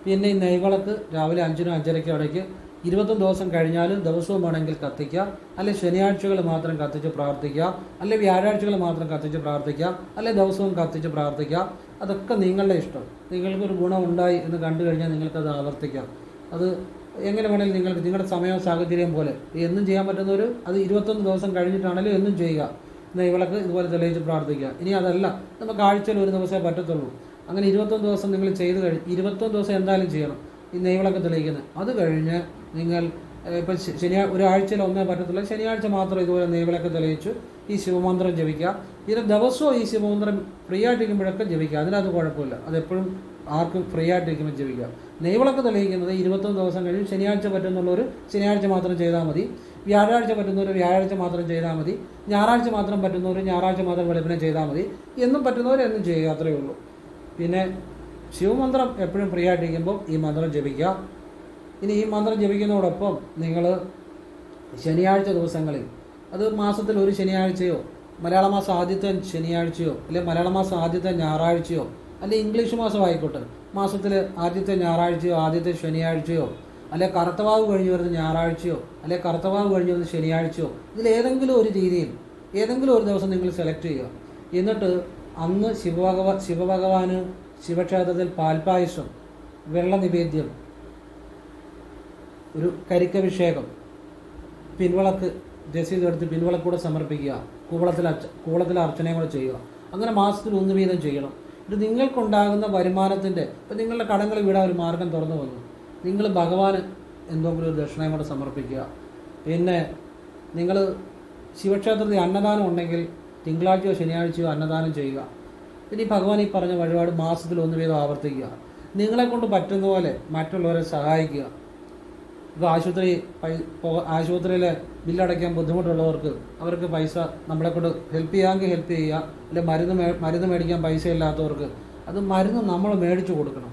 പിന്നെ ഈ നെയ്വിളക്ക് രാവിലെ അഞ്ചിനും അഞ്ചരയ്ക്കും ഇടയ്ക്ക് ഇരുപത്തൊന്ന് ദിവസം കഴിഞ്ഞാലും ദിവസവും വേണമെങ്കിൽ കത്തിക്കുക. അല്ലെ ശനിയാഴ്ചകൾ മാത്രം കത്തിച്ച് പ്രാർത്ഥിക്കുക. അല്ലെ വ്യാഴാഴ്ചകൾ മാത്രം കത്തിച്ച് പ്രാർത്ഥിക്കുക. അല്ലെ ദിവസവും കത്തിച്ച് പ്രാർത്ഥിക്കുക. അതൊക്കെ നിങ്ങളുടെ ഇഷ്ടം. നിങ്ങൾക്കൊരു ഗുണം ഉണ്ടായി എന്ന് കണ്ടു കഴിഞ്ഞാൽ നിങ്ങൾക്കത് ആവർത്തിക്കാം. അത് എങ്ങനെ വേണമെങ്കിലും നിങ്ങൾക്ക് നിങ്ങളുടെ സമയവും സാഹചര്യം പോലെ എന്നും ചെയ്യാൻ പറ്റുന്നവർ അത് ഇരുപത്തൊന്ന് ദിവസം കഴിഞ്ഞിട്ടാണെങ്കിലും എന്നും ചെയ്യുക. നെയ്വിളക്ക് ഇതുപോലെ തെളിയിച്ച് പ്രാർത്ഥിക്കുക. ഇനി അതല്ല. നമുക്ക് ആഴ്ചയിൽ ഒരു ദിവസമേ പറ്റത്തുള്ളൂ. അങ്ങനെ ഇരുപത്തൊന്ന് ദിവസം നിങ്ങൾ ചെയ്ത് കഴിഞ്ഞ് ഇരുപത്തൊന്ന് ദിവസം എന്തായാലും ചെയ്യണം. ഈ നെയ്വിളക്ക് തെളിയിക്കുന്നത്. അത് കഴിഞ്ഞ് നിങ്ങൾ ഇപ്പം ശനിയാ ഒരാഴ്ചയിൽ ഒന്നേ പറ്റത്തുള്ളൂ. ശനിയാഴ്ച മാത്രം ഇതുപോലെ നെയ്വിളക്ക് തെളിയിച്ചു. ഈ ശിവമന്ത്രം ജപിക്കുക. ഇതിന് ദിവസവും ഈ ശിവമന്ത്രം ഫ്രീ ആയിട്ടിരിക്കുമ്പോഴൊക്കെ ജപിക്കുക. അതിനകത്ത് കുഴപ്പമില്ല. അതെപ്പോഴും ആർക്കും ഫ്രീ ആയിട്ടിരിക്കുമ്പോൾ ജപിക്കുക. നെയ്വിളക്ക് തെളിയിക്കുന്നത് ഇരുപത്തൊന്ന് ദിവസം കഴിഞ്ഞ് ശനിയാഴ്ച പറ്റുന്നുള്ളവർ ശനിയാഴ്ച മാത്രം ചെയ്താൽ മതി. വ്യാഴാഴ്ച പറ്റുന്നവർ വ്യാഴാഴ്ച മാത്രം ചെയ്താൽ മതി. ഞായറാഴ്ച മാത്രം പറ്റുന്നവർ ഞായറാഴ്ച മാത്രം വെളുപ്പിനെ ചെയ്താൽ മതി. എന്നും പറ്റുന്നവർ എന്നും ചെയ്യുക അത്രയേ ഉള്ളൂ. പിന്നെ ശിവമന്ത്രം എപ്പോഴും ഫ്രീ ആയിട്ടിരിക്കുമ്പോൾ ഈ മന്ത്രം ജപിക്കുക. ഇനി ഈ മന്ത്രം ജപിക്കുന്നതോടൊപ്പം നിങ്ങൾ ശനിയാഴ്ച ദിവസങ്ങളിൽ അത് മാസത്തിൽ ഒരു ശനിയാഴ്ചയോ മലയാള മാസം ആദ്യത്തെ ശനിയാഴ്ചയോ അല്ലെങ്കിൽ മലയാള മാസം ആദ്യത്തെ ഞായറാഴ്ചയോ അല്ലെങ്കിൽ ഇംഗ്ലീഷ് മാസം ആയിക്കോട്ടെ മാസത്തിൽ ആദ്യത്തെ ഞായറാഴ്ചയോ ആദ്യത്തെ ശനിയാഴ്ചയോ അല്ലെ കറുത്തവാവ് കഴിഞ്ഞു വരുന്ന ഞായറാഴ്ചയോ അല്ലെ കറുത്തവാവ് കഴിഞ്ഞു വരുന്ന ശനിയാഴ്ചയോ ഇതിൽ ഏതെങ്കിലും ഒരു രീതിയിൽ ഏതെങ്കിലും ഒരു ദിവസം നിങ്ങൾ സെലക്ട് ചെയ്യുക. എന്നിട്ട് അന്ന് ശിവഭഗവ ശിവഭഗവാന് ശിവക്ഷേത്രത്തിൽ പാൽപായസം വെള്ള നിവേദ്യം ഒരു കരിക്കഭിഷേകം പിൻവിളക്ക് രസീത് എടുത്ത് പിൻവിളക്കൂടെ സമർപ്പിക്കുക കൂവളത്തിൽ കൂവളത്തിൽ അർച്ചനയും കൂടെ ചെയ്യുക. അങ്ങനെ മാസത്തിൽ ഒന്ന് വീതം ചെയ്യണം. ഇത് നിങ്ങൾക്കുണ്ടാകുന്ന വരുമാനത്തിന്റെ ഇപ്പം നിങ്ങളുടെ കടങ്ങൾ വീടാൻ ഒരു മാർഗം തുറന്നു വന്നു. നിങ്ങൾ ഭഗവാന് എന്തെങ്കിലും ഒരു ദക്ഷിണയും കൂടെ സമർപ്പിക്കുക. പിന്നെ നിങ്ങൾ ശിവക്ഷേത്രത്തിൽ അന്നദാനം ഉണ്ടെങ്കിൽ തിങ്കളാഴ്ചയോ ശനിയാഴ്ചയോ അന്നദാനം ചെയ്യുക. ഇനി ഭഗവാൻ ഈ പറഞ്ഞ വഴിപാട് മാസത്തിൽ ഒന്ന് വീതം ആവർത്തിക്കുക. നിങ്ങളെ കൊണ്ട് പറ്റുന്ന പോലെ മറ്റുള്ളവരെ സഹായിക്കുക. ഇപ്പോൾ ആശുപത്രി ആശുപത്രിയിലെ ബില്ലടയ്ക്കാൻ ബുദ്ധിമുട്ടുള്ളവർക്ക് അവർക്ക് പൈസ നമ്മളെ കൊണ്ട് ഹെൽപ്പ് ചെയ്യാമെങ്കിൽ ഹെൽപ്പ് ചെയ്യുക. അല്ലെങ്കിൽ മരുന്ന് മരുന്ന് മേടിക്കാൻ പൈസ ഇല്ലാത്തവർക്ക് അത് മരുന്ന് നമ്മൾ മേടിച്ചു കൊടുക്കണം.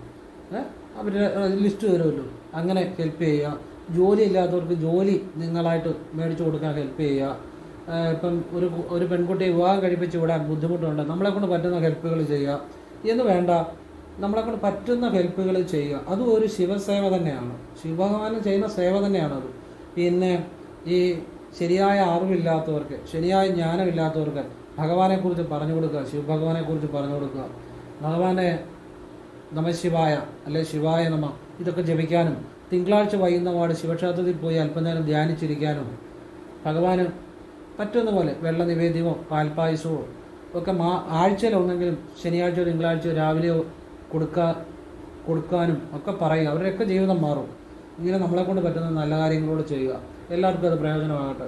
അവരുടെ ലിസ്റ്റ് വരുമല്ലോ അങ്ങനെ ഹെൽപ്പ് ചെയ്യുക. ജോലി ഇല്ലാത്തവർക്ക് ജോലി നിങ്ങളായിട്ട് മേടിച്ചു കൊടുക്കാൻ ഹെൽപ്പ് ചെയ്യുക. ഇപ്പം ഒരു ഒരു പെൺകുട്ടിയെ വിവാഹം കഴിപ്പിച്ച് വിടാൻ ബുദ്ധിമുട്ടുണ്ട് നമ്മളെ കൊണ്ട് പറ്റുന്ന ഹെൽപ്പുകൾ ചെയ്യുക. എന്ന് വേണ്ട നമ്മളെ കൊണ്ട് പറ്റുന്ന ഹെൽപ്പുകൾ ചെയ്യുക. അതും ഒരു ശിവസേവ തന്നെയാണ്. ശിവഭഗവാന് ചെയ്യുന്ന സേവ തന്നെയാണത്. പിന്നെ ഈ ശരിയായ അറിവില്ലാത്തവർക്ക് ശരിയായ ജ്ഞാനമില്ലാത്തവർക്ക് ഭഗവാനെക്കുറിച്ച് പറഞ്ഞു കൊടുക്കുക ശിവഭഗവാനെക്കുറിച്ച് പറഞ്ഞു കൊടുക്കുക. ഭഗവാനെ നമശിവായ അല്ലെ ശിവായ നമ ഇതൊക്കെ ജപിക്കാനും തിങ്കളാഴ്ച വൈകുന്നപാട് ശിവക്ഷേത്രത്തിൽ പോയി അല്പനേരം ധ്യാനിച്ചിരിക്കാനും ഭഗവാന് പറ്റുന്ന പോലെ വെള്ള നിവേദ്യമോ പാൽപ്പായസമോ ഒക്കെ മാ ആഴ്ചയിലൊന്നെങ്കിലും ശനിയാഴ്ചയോ തിങ്കളാഴ്ചയോ രാവിലെയോ കൊടുക്കാ കൊടുക്കാനും ഒക്കെ പറയുക. അവരുടെയൊക്കെ ജീവിതം മാറും. ഇങ്ങനെ നമ്മളെ കൊണ്ട് പറ്റുന്ന നല്ല കാര്യങ്ങളോട് ചെയ്യുക. എല്ലാവർക്കും അത് പ്രയോജനമാകട്ടെ.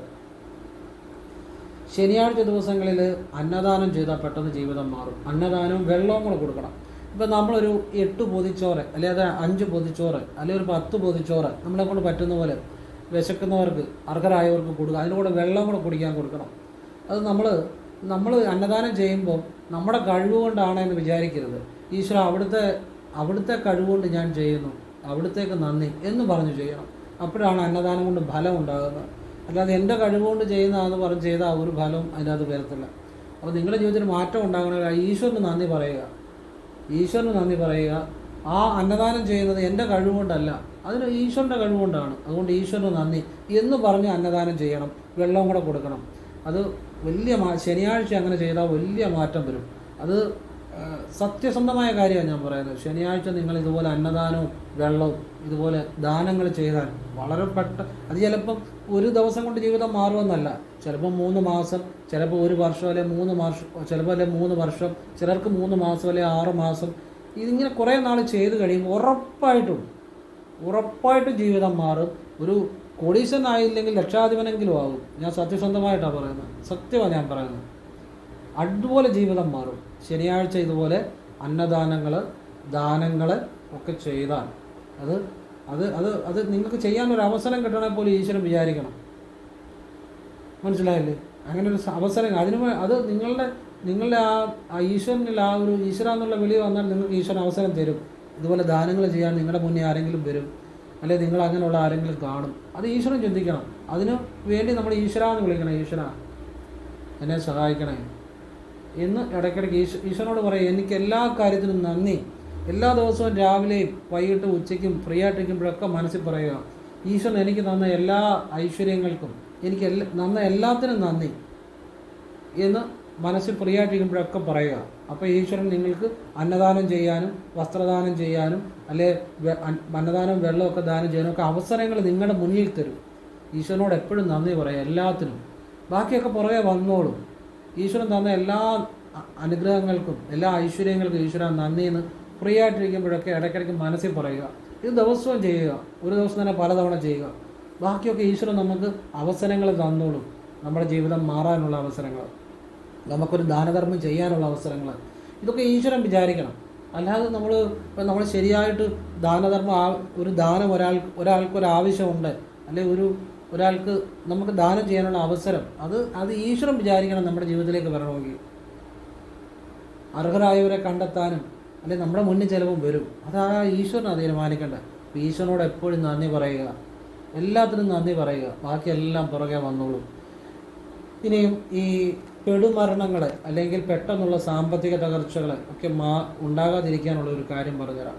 ശനിയാഴ്ച ദിവസങ്ങളിൽ അന്നദാനം ചെയ്താൽ പെട്ടെന്ന് ജീവിതം മാറും. അന്നദാനവും വെള്ളവും കൂടെ കൊടുക്കണം. ഇപ്പം നമ്മളൊരു എട്ട് പൊതിച്ചോറ് അല്ലെങ്കിൽ അഞ്ച് പൊതിച്ചോറ് അല്ലെങ്കിൽ ഒരു പത്ത് പൊതിച്ചോറ് നമ്മളെ കൊണ്ട് പറ്റുന്ന പോലെ വിശക്കുന്നവർക്ക് അർഹരായവർക്ക് കൊടുക്കുക. അതിന്റെ കൂടെ വെള്ളം കൂടെ കുടിക്കാൻ കൊടുക്കണം. അത് നമ്മൾ നമ്മൾ അന്നദാനം ചെയ്യുമ്പോൾ നമ്മുടെ കഴിവ് കൊണ്ടാണ് എന്ന് വിചാരിക്കരുത്. ഈശ്വര അവിടുത്തെ അവിടുത്തെ കഴിവുകൊണ്ട് ഞാൻ ചെയ്യുന്നു. അവിടുത്തേക്ക് നന്ദി എന്ന് പറഞ്ഞു ചെയ്യണം. അപ്പോഴാണ് അന്നദാനം കൊണ്ട് ഫലം ഉണ്ടാകുന്നത്. അല്ലാതെ എന്റെ കഴിവുകൊണ്ട് ചെയ്യുന്നതെന്ന് പറഞ്ഞ് ചെയ്താൽ ഒരു ഫലവും അതിനകത്ത് വരത്തില്ല. അപ്പോൾ നിങ്ങളുടെ ജീവിതത്തിൽ മാറ്റം ഉണ്ടാകണമെങ്കിൽ ഈശ്വരന് നന്ദി പറയുക. ഈശ്വരന് നന്ദി പറയുക. ആ അന്നദാനം ചെയ്യുന്നത് എന്റെ കഴിവുകൊണ്ടല്ല അതിന് ഈശ്വരന്റെ കഴിവുകൊണ്ടാണ്. അതുകൊണ്ട് ഈശ്വരന് നന്ദി. എന്ന് പറഞ്ഞ് അന്നദാനം ചെയ്യണം. വെള്ളവും കൂടെ കൊടുക്കണം. അത് വലിയ മാ ശനിയാഴ്ച അങ്ങനെ ചെയ്താൽ വലിയ മാറ്റം വരും. അത് സത്യസന്ധമായ കാര്യമാണ് ഞാൻ പറയുന്നത്. ശനിയാഴ്ച നിങ്ങൾ ഇതുപോലെ അന്നദാനവും വെള്ളവും ഇതുപോലെ ദാനങ്ങൾ ചെയ്താൽ വളരെ പെട്ട അത് ചിലപ്പം ഒരു ദിവസം കൊണ്ട് ജീവിതം മാറുമെന്നല്ല. ചിലപ്പോൾ മൂന്ന് മാസം ചിലപ്പോൾ ഒരു വർഷം അല്ലെ മൂന്ന് മാസം ചിലപ്പോൾ അല്ലെ മൂന്ന് വർഷം ചിലർക്ക് മൂന്ന് മാസം അല്ലെ ആറ് മാസം. ഇതിങ്ങനെ കുറേ നാൾ ചെയ്ത് കഴിയുമ്പോൾ ഉറപ്പായിട്ടും ഉറപ്പായിട്ടും ജീവിതം മാറും. ഒരു കോടീശ്വരനായില്ലെങ്കിൽ ലക്ഷാധിപനെങ്കിലും ആകും ഞാൻ സത്യസന്ധമായിട്ടാണ് പറയുന്നത്. സത്യമാണ് ഞാൻ പറയുന്നത്. അതുപോലെ ജീവിതം മാറും. ശനിയാഴ്ച ഇതുപോലെ അന്നദാനങ്ങൾ ദാനങ്ങൾ ഒക്കെ ചെയ്താൽ അത് അത് അത് അത് നിങ്ങൾക്ക് ചെയ്യാനൊരു അവസരം കിട്ടണമെങ്കിൽ പോലും ഈശ്വരൻ വിചാരിക്കണം. മനസ്സിലായില്ലേ? അങ്ങനെ ഒരു അവസരം അതിന് അത് നിങ്ങളുടെ നിങ്ങളുടെ ആ ഈശ്വരനിൽ ആ ഒരു ഈശ്വര എന്നുള്ള വിളി വന്നാൽ നിങ്ങൾക്ക് ഈശ്വരൻ അവസരം തരും. ഇതുപോലെ ദാനങ്ങൾ ചെയ്യാൻ നിങ്ങളുടെ മുന്നേ ആരെങ്കിലും വരും അല്ലെങ്കിൽ നിങ്ങൾ അങ്ങനെയുള്ള ആരെങ്കിലും കാണും. അത് ഈശ്വരൻ ചിന്തിക്കണം. അതിന് വേണ്ടി നമ്മൾ ഈശ്വര എന്ന് വിളിക്കണം ഈശ്വര. എന്നെ സഹായിക്കണേ. എന്ന് ഇടയ്ക്കിടയ്ക്ക് ഈശ് ഈശ്വരനോട് പറയും എനിക്ക് എല്ലാ കാര്യത്തിനും നന്ദി. എല്ലാ ദിവസവും രാവിലെയും വൈകിട്ടും ഉച്ചയ്ക്കും ഫ്രീ ആയിട്ടിരിക്കുമ്പോഴൊക്കെ മനസ്സിൽ പറയുക ഈശ്വരൻ എനിക്ക് തന്ന എല്ലാ ഐശ്വര്യങ്ങൾക്കും എനിക്ക് എല്ലാ തന്ന എല്ലാത്തിനും നന്ദി. എന്ന് മനസ്സിൽ ഫ്രീ പറയുക. അപ്പോൾ ഈശ്വരൻ നിങ്ങൾക്ക് അന്നദാനം ചെയ്യാനും വസ്ത്രദാനം ചെയ്യാനും അല്ലെ അന്നദാനം വെള്ളമൊക്കെ ദാനം ചെയ്യാനും ഒക്കെ അവസരങ്ങൾ നിങ്ങളുടെ മുന്നിൽ തരും. ഈശ്വരനോട് എപ്പോഴും നന്ദി പറയുക എല്ലാത്തിനും. ബാക്കിയൊക്കെ പുറകെ വന്നോളും. ഈശ്വരൻ തന്ന എല്ലാ അനുഗ്രഹങ്ങൾക്കും എല്ലാ ഐശ്വര്യങ്ങൾക്കും ഈശ്വരൻ നന്ദി എന്ന് ഫ്രീ ആയിട്ടിരിക്കുമ്പോഴൊക്കെ ഇടയ്ക്കിടയ്ക്ക് മനസ്സിൽ പറയുക. ഇത് ദിവസവും ചെയ്യുക. ഒരു ദിവസം തന്നെ പലതവണ ചെയ്യുക. ബാക്കിയൊക്കെ ഈശ്വരൻ നമുക്ക് അവസരങ്ങൾ തന്നോളും. നമ്മുടെ ജീവിതം മാറാനുള്ള അവസരങ്ങൾ. നമുക്കൊരു ദാനധർമ്മം ചെയ്യാനുള്ള അവസരങ്ങൾ ഇതൊക്കെ ഈശ്വരൻ വിചാരിക്കണം. അല്ലാതെ നമ്മൾ നമ്മൾ ശരിയായിട്ട് ദാനധർമ്മം ഒരു ദാനം ഒരാൾ ഒരാൾക്ക് ഒരു ആവശ്യമുണ്ട് അല്ലെങ്കിൽ ഒരു ഒരാൾക്ക് നമുക്ക് ദാനം ചെയ്യാനുള്ള അവസരം അത് അത് ഈശ്വരൻ വിചാരിക്കണം നമ്മുടെ ജീവിതത്തിലേക്ക് വരണമെങ്കിൽ. അർഹരായവരെ കണ്ടെത്താനും അല്ലെ നമ്മുടെ മുന്നിൽ ചിലവും വരും. അത് ആ ഈശ്വരനാണ് തീരുമാനിക്കേണ്ടത് ഈശ്വരനോട് എപ്പോഴും നന്ദി പറയുക. എല്ലാത്തിനും നന്ദി പറയുക. ബാക്കിയെല്ലാം പുറകെ വന്നോളും. ഇനിയും ഈ പെടുമരണങ്ങൾ അല്ലെങ്കിൽ പെട്ടെന്നുള്ള സാമ്പത്തിക തകർച്ചകളെ ഒക്കെ മാ ഉണ്ടാകാതിരിക്കാനുള്ള ഒരു കാര്യം പറഞ്ഞുതരാം.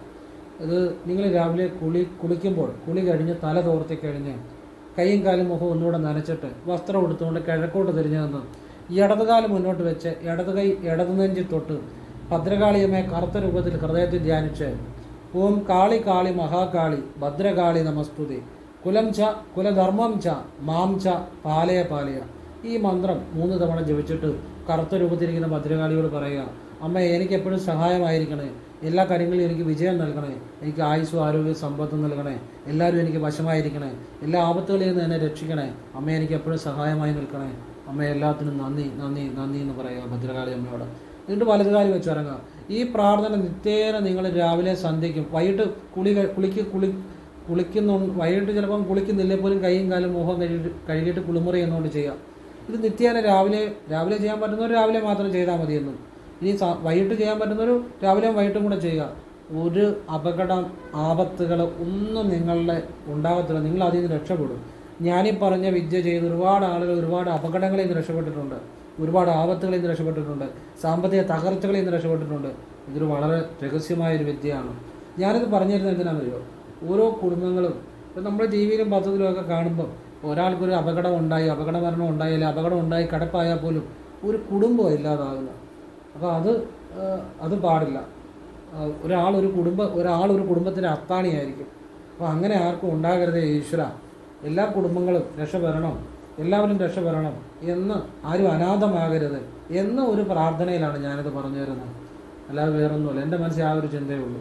ഇത് നിങ്ങൾ രാവിലെ കുളി കുളിക്കുമ്പോൾ കുളി കഴിഞ്ഞ് തല തോർത്തി കഴിഞ്ഞ് കൈയും കാലും മുഖവും ഒന്നുകൂടെ നനച്ചിട്ട് വസ്ത്രം എടുത്തുകൊണ്ട് കിഴക്കോട്ട് തിരിഞ്ഞു നിന്ന് ഇടതുകാലം മുന്നോട്ട് വെച്ച് ഇടത് കൈ ഇടതു നെഞ്ചി തൊട്ട് ഭദ്രകാളിയമ്മയെ കറുത്ത രൂപത്തിൽ ഹൃദയത്തിൽ ധ്യാനിച്ച് ഓം കാളി കാളി മഹാകാളി ഭദ്രകാളി നമസ്തുതി. കുലം ച കുലധർമ്മം ച മാം ച പാലയ പാലയ. ഈ മന്ത്രം മൂന്ന് തവണ ജപിച്ചിട്ട് കറുത്ത രൂപത്തിരിക്കുന്ന ഭദ്രകാളിയോട് പറയുക അമ്മ എനിക്ക് എപ്പോഴും സഹായമായിരിക്കണേ. എല്ലാ കാര്യങ്ങളിലും എനിക്ക് വിജയം നൽകണേ. എനിക്ക് ആയുസ്സും ആരോഗ്യവും സമ്പത്തും നൽകണേ. എല്ലാവരും എനിക്ക് വശമായിരിക്കണേ. എല്ലാ ആപത്തുകളിൽ നിന്ന് എന്നെ രക്ഷിക്കണേ. അമ്മ എനിക്ക് എപ്പോഴും സഹായമായി നിൽക്കണേ. അമ്മ എല്ലാത്തിനും നന്ദി നന്ദി നന്ദി എന്ന് പറയുക ഭദ്രകാളി അമ്മയോട്. എന്നിട്ട് വലതുകാലി വെച്ചിറങ്ങുക ഈ പ്രാർത്ഥന നിത്യേന നിങ്ങൾ രാവിലെ സന്ധ്യയ്ക്കും വൈകിട്ട് കുളി കുളിക്ക് കുളി കുളിക്കുന്നു വൈകിട്ട് ചിലപ്പം കുളിക്കുന്നില്ലേ പോലും കൈയും കാലും മുഖം കഴുകിയിട്ട് കഴുകിയിട്ട് കുളിമുറി എന്നുകൊണ്ട് ചെയ്യുക. ഇത് നിത്യേന രാവിലെ രാവിലെ ചെയ്യാൻ പറ്റുന്നവർ രാവിലെ മാത്രം ചെയ്താൽ മതിയെന്നും. ഇനി വൈകിട്ട് ചെയ്യാൻ പറ്റുന്നവർ രാവിലെയും വൈകിട്ടും കൂടെ ചെയ്യുക. ഒരു അപകടം ആപത്തുകൾ ഒന്നും നിങ്ങളുടെ ഉണ്ടാകത്തില്ല. നിങ്ങൾ അതിൽ നിന്ന് രക്ഷപ്പെടും. ഞാനീ പറഞ്ഞ വിദ്യ ചെയ്ത് ഒരുപാട് ആളുകൾ ഒരുപാട് അപകടങ്ങളിൽ നിന്ന് രക്ഷപ്പെട്ടിട്ടുണ്ട്. ഒരുപാട് ആപത്തുകളിൽ നിന്ന് രക്ഷപ്പെട്ടിട്ടുണ്ട്. സാമ്പത്തിക തകർച്ചകളിൽ നിന്ന് രക്ഷപ്പെട്ടിട്ടുണ്ട്. ഇതൊരു വളരെ രഹസ്യമായ ഒരു വിദ്യയാണ്. ഞാനിത് പറഞ്ഞിരുന്നത് എന്തിനാണെന്നറിയോ? ഓരോ കുടുംബങ്ങളും ഇപ്പം നമ്മുടെ ടി വിയിലും പത്രത്തിലും ഒക്കെ കാണുമ്പോൾ ഒരാൾക്കൊരു അപകടം ഉണ്ടായി അപകട മരണം ഉണ്ടായി അപകടം ഉണ്ടായി കിടപ്പായാൽ പോലും ഒരു കുടുംബം ഇല്ലാതാകുന്നു അപ്പോൾ അത് അത് പാടില്ല. ഒരാൾ ഒരു കുടുംബ ഒരാൾ ഒരു കുടുംബത്തിന്റെ അത്താണിയായിരിക്കും. അപ്പോൾ അങ്ങനെ ആർക്കും ഉണ്ടാകരുത് ഈശ്വര. എല്ലാ കുടുംബങ്ങളും രക്ഷപ്പെടണം എല്ലാവരും രക്ഷപ്പെടണം എന്ന് ആരും അനാഥമാകരുത് എന്ന ഒരു പ്രാർത്ഥനയിലാണ് ഞാനിത് പറഞ്ഞു തരുന്നത്. അല്ലാതെ വേറൊന്നുമില്ല. എന്റെ മനസ്സിൽ ആ ഒരു ചിന്തയേ ഉള്ളൂ.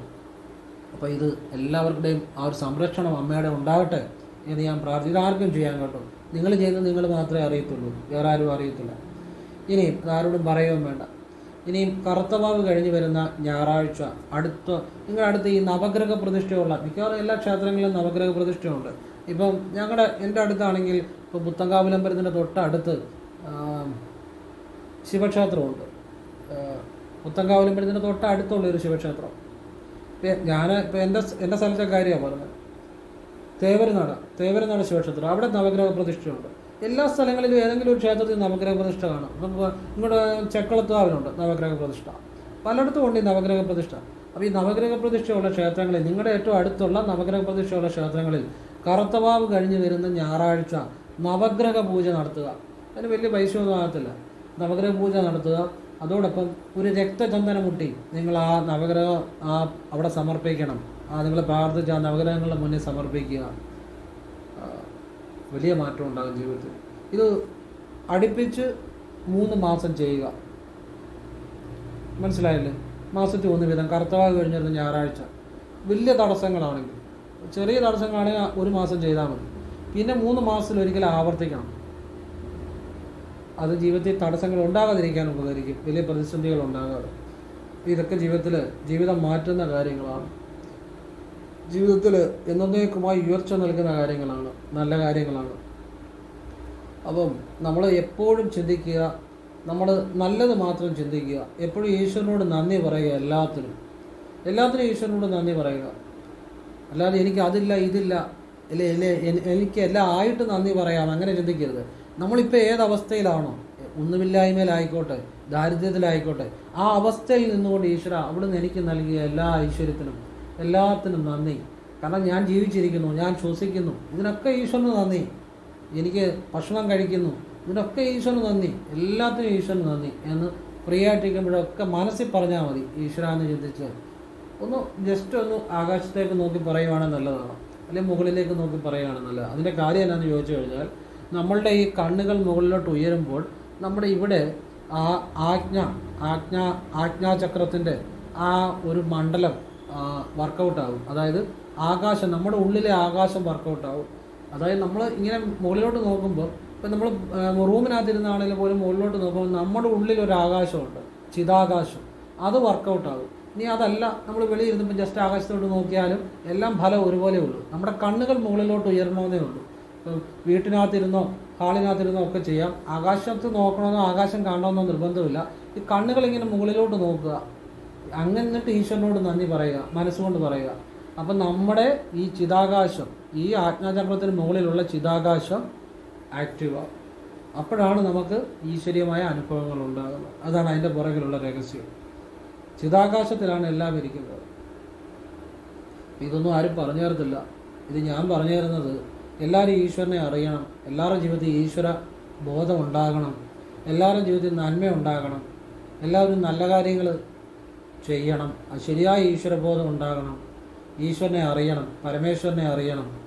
അപ്പോൾ ഇത് എല്ലാവരുടെയും ആ ഒരു സംരക്ഷണം അമ്മയുടെ ഉണ്ടാകട്ടെ. എന്ന് ഞാൻ പ്രാർത്ഥിച്ചു. ഇതാർക്കും ചെയ്യാൻ കേട്ടോ. നിങ്ങൾ ചെയ്യുന്നത് നിങ്ങൾ മാത്രമേ അറിയത്തുള്ളൂ. വേറെ ആരും അറിയത്തില്ല. ഇനിയും ആരോടും പറയുകയും വേണ്ട. ഇനിയും കറുത്തവാവ് കഴിഞ്ഞ് വരുന്ന ഞായറാഴ്ച അടുത്ത നിങ്ങളുടെ അടുത്ത് ഈ നവഗ്രഹ പ്രതിഷ്ഠയുള്ള മിക്കവാറും എല്ലാ ക്ഷേത്രങ്ങളിലും നവഗ്രഹ പ്രതിഷ്ഠയുണ്ട്. ഇപ്പം ഞങ്ങളുടെ എന്റെ അടുത്താണെങ്കിൽ ഇപ്പോൾ പുത്തങ്കാവിലമ്പലത്തിന്റെ തൊട്ടടുത്ത് ശിവക്ഷേത്രമുണ്ട്. പുത്തങ്കാവിലമ്പലത്തിന്റെ തൊട്ടടുത്തുള്ള ഒരു ശിവക്ഷേത്രം. ഞാൻ ഇപ്പോൾ എന്റെ എന്റെ സ്ഥലത്തെ കാര്യമാണ് പറഞ്ഞത്. തേവരനാട് തേവരനാട് ശിവക്ഷേത്രം അവിടെ നവഗ്രഹ പ്രതിഷ്ഠയുണ്ട്. എല്ലാ സ്ഥലങ്ങളിലും ഏതെങ്കിലും ഒരു ക്ഷേത്രത്തിൽ നവഗ്രഹ പ്രതിഷ്ഠ കാണും. ഇങ്ങോട്ട് ചെക്കളത്തുകാവിലുണ്ട് നവഗ്രഹ പ്രതിഷ്ഠ. പലയിടത്തും ഉണ്ട് ഈ നവഗ്രഹ പ്രതിഷ്ഠ. അപ്പോൾ ഈ നവഗ്രഹ പ്രതിഷ്ഠയുള്ള ക്ഷേത്രങ്ങളിൽ നിങ്ങളുടെ ഏറ്റവും അടുത്തുള്ള നവഗ്രഹ പ്രതിഷ്ഠയുള്ള ക്ഷേത്രങ്ങളിൽ കറുത്തവാവ് കഴിഞ്ഞ് വരുന്ന ഞായറാഴ്ച നവഗ്രഹ പൂജ നടത്തുക. അതിന് വലിയ പൈസ ഒന്നും ആകത്തില്ല. നവഗ്രഹ പൂജ നടത്തുക. അതോടൊപ്പം ഒരു രക്തചന്ദനമുട്ടി നിങ്ങൾ ആ നവഗ്രഹ ആ അവിടെ സമർപ്പിക്കണം. നിങ്ങൾ പ്രാർത്ഥിച്ച് ആ നവഗ്രഹങ്ങളുടെ മുന്നിൽ സമർപ്പിക്കുക. വലിയ മാറ്റം ഉണ്ടാകും ജീവിതത്തിൽ. ഇത് അടുപ്പിച്ച് മൂന്ന് മാസം ചെയ്യുക. മനസ്സിലായില്ലേ? മാസത്തിൽ ഒന്ന് വീതം. കർത്തവാഗ് കഴിഞ്ഞിരുന്ന ഞായറാഴ്ച. വലിയ തടസ്സങ്ങളാണെങ്കിൽ. ചെറിയ തടസ്സങ്ങളാണെങ്കിൽ ഒരു മാസം ചെയ്താൽ മതി. പിന്നെ മൂന്ന് മാസത്തിൽ ഒരിക്കലും ആവർത്തിക്കണം. അത് ജീവിതത്തിൽ തടസ്സങ്ങൾ ഉണ്ടാകാതിരിക്കാൻ ഉപകരിക്കും. വലിയ പ്രതിസന്ധികൾ ഉണ്ടാകാതെ. ഇതൊക്കെ ജീവിതത്തിൽ ജീവിതം മാറ്റുന്ന കാര്യങ്ങളാണ്. ജീവിതത്തിൽ എന്നേക്കുമായി ഉയർച്ച നൽകുന്ന കാര്യങ്ങളാണ് നല്ല കാര്യങ്ങളാണ്. അപ്പം നമ്മൾ എപ്പോഴും ചിന്തിക്കുക നമ്മൾ നല്ലത് മാത്രം ചിന്തിക്കുക. എപ്പോഴും ഈശ്വരനോട് നന്ദി പറയുക എല്ലാത്തിനും. എല്ലാത്തിനും ഈശ്വരനോട് നന്ദി പറയുക. അല്ലാതെ എനിക്ക് അതില്ല ഇതില്ല ഇല്ല എനിക്ക് എല്ലാം ആയിട്ട് നന്ദി പറയാം അങ്ങനെ ചിന്തിക്കരുത്. നമ്മളിപ്പോൾ ഏതവസ്ഥയിലാണോ? ഒന്നുമില്ലായ്മയിലായിക്കോട്ടെ ദാരിദ്ര്യത്തിലായിക്കോട്ടെ ആ അവസ്ഥയിൽ നിന്നുകൊണ്ട് ഈശ്വര അവിടുന്ന് എനിക്ക് നൽകിയ എല്ലാ ഐശ്വര്യത്തിനും എല്ലാത്തിനും നന്ദി. കാരണം ഞാൻ ജീവിച്ചിരിക്കുന്നു ഞാൻ ശ്വസിക്കുന്നു. ഇതിനൊക്കെ ഈശ്വരന് നന്ദി. എനിക്ക് ഭക്ഷണം കഴിക്കുന്നു. ഇതിനൊക്കെ ഈശ്വരന് നന്ദി. എല്ലാത്തിനും ഈശ്വരന് നന്ദി എന്ന് ഫ്രീ ആയിട്ടിരിക്കുമ്പോഴൊക്കെ മനസ്സിൽ പറഞ്ഞാൽ മതി ഈശ്വര എന്ന് ചിന്തിച്ച്. ഒന്ന് ജസ്റ്റ് ഒന്ന് ആകാശത്തേക്ക് നോക്കി പറയുവാണെങ്കിൽ നല്ലതാണ്. അല്ലെങ്കിൽ മുകളിലേക്ക് നോക്കി പറയുകയാണ് നല്ലത് അതിന്റെ കാര്യം എന്നാന്ന് ചോദിച്ചു കഴിഞ്ഞാൽ നമ്മളുടെ ഈ കണ്ണുകൾ മുകളിലോട്ട് ഉയരുമ്പോൾ നമ്മുടെ ഇവിടെ ആ ആജ്ഞ ആജ്ഞ ആജ്ഞാചക്രത്തിന്റെ ആ ഒരു മണ്ഡലം വർക്കൗട്ടാകും അതായത് ആകാശം നമ്മുടെ ഉള്ളിലെ ആകാശം വർക്കൗട്ടാകും അതായത് നമ്മൾ ഇങ്ങനെ മുകളിലോട്ട് നോക്കുമ്പോൾ ഇപ്പം നമ്മൾ റൂമിനകത്തിരുന്നാണെങ്കിൽ പോലും മുകളിലോട്ട് നോക്കുമ്പോൾ നമ്മുടെ ഉള്ളിൽ ഒരു ആകാശമുണ്ട്. ചിതാകാശം. അത് വർക്കൗട്ടാകും ഇനി അതല്ല നമ്മൾ വെളിയിൽ ജസ്റ്റ് ആകാശത്തോട്ട് നോക്കിയാലും എല്ലാം ഫലം ഒരുപോലെ ഉള്ളൂ. നമ്മുടെ കണ്ണുകൾ മുകളിലോട്ട് ഉയരണമെന്നേ ഉള്ളൂ. വീട്ടിനകത്തിരുന്നോ ഹാളിനകത്തിരുന്നോ ഒക്കെ ചെയ്യാം. ആകാശത്ത് നോക്കണമെന്നോ ആകാശം കാണണമെന്നോ നിർബന്ധമില്ല. ഈ കണ്ണുകൾ ഇങ്ങനെ മുകളിലോട്ട് നോക്കുക. അങ്ങനെ എന്നിട്ട് ഈശ്വരനോട് നന്ദി പറയുക മനസ്സുകൊണ്ട് പറയുക. അപ്പം നമ്മുടെ ഈ ചിതാകാശം ഈ ആജ്ഞാചക്രത്തിന് മുകളിലുള്ള ചിതാകാശം ആക്റ്റീവ് അപ്പോഴാണ് നമുക്ക് ഈശ്വരീയമായ അനുഭവങ്ങൾ ഉണ്ടാകുന്നത്. അതാണ് അതിന്റെ പുറകിലുള്ള രഹസ്യം. ചിതാകാശത്തിലാണ് എല്ലാം ഇരിക്കുന്നത്. ഇതൊന്നും ആരും പറഞ്ഞു തരത്തില്ല. ഇത് ഞാൻ പറഞ്ഞു തരുന്നത് എല്ലാവരും ഈശ്വരനെ അറിയണം. എല്ലാവരുടെ ജീവിതത്തിൽ ഈശ്വര ബോധം ഉണ്ടാകണം. എല്ലാവരുടെ ജീവിതത്തിൽ നന്മ ഉണ്ടാകണം. എല്ലാവരും നല്ല കാര്യങ്ങൾ ചെയ്യണം. ശരിയായ ഈശ്വരബോധം ഉണ്ടാകണം. ഈശ്വരനെ അറിയണം. പരമേശ്വരനെ അറിയണം.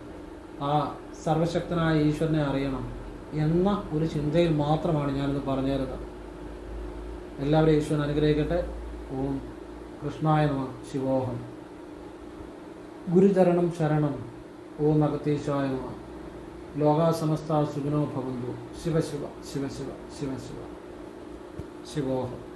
ആ സർവശക്തനായ ഈശ്വരനെ അറിയണം എന്ന ഒരു ചിന്തയിൽ മാത്രമാണ് ഞാനിത് പറഞ്ഞു തരുന്നത് എല്ലാവരെയും ഈശ്വരൻ അനുഗ്രഹിക്കട്ടെ. ഓം കൃഷ്ണായ നമ ശിവോഹം. ഗുരുചരണം ശരണം. ഓം അഗതീശായ നമ. ലോകാസമസ്ത സുഖിനോ ഭവന്തു. ശിവ ശിവ ശിവ ശിവ ശിവ ശിവ. ശിവോഹം.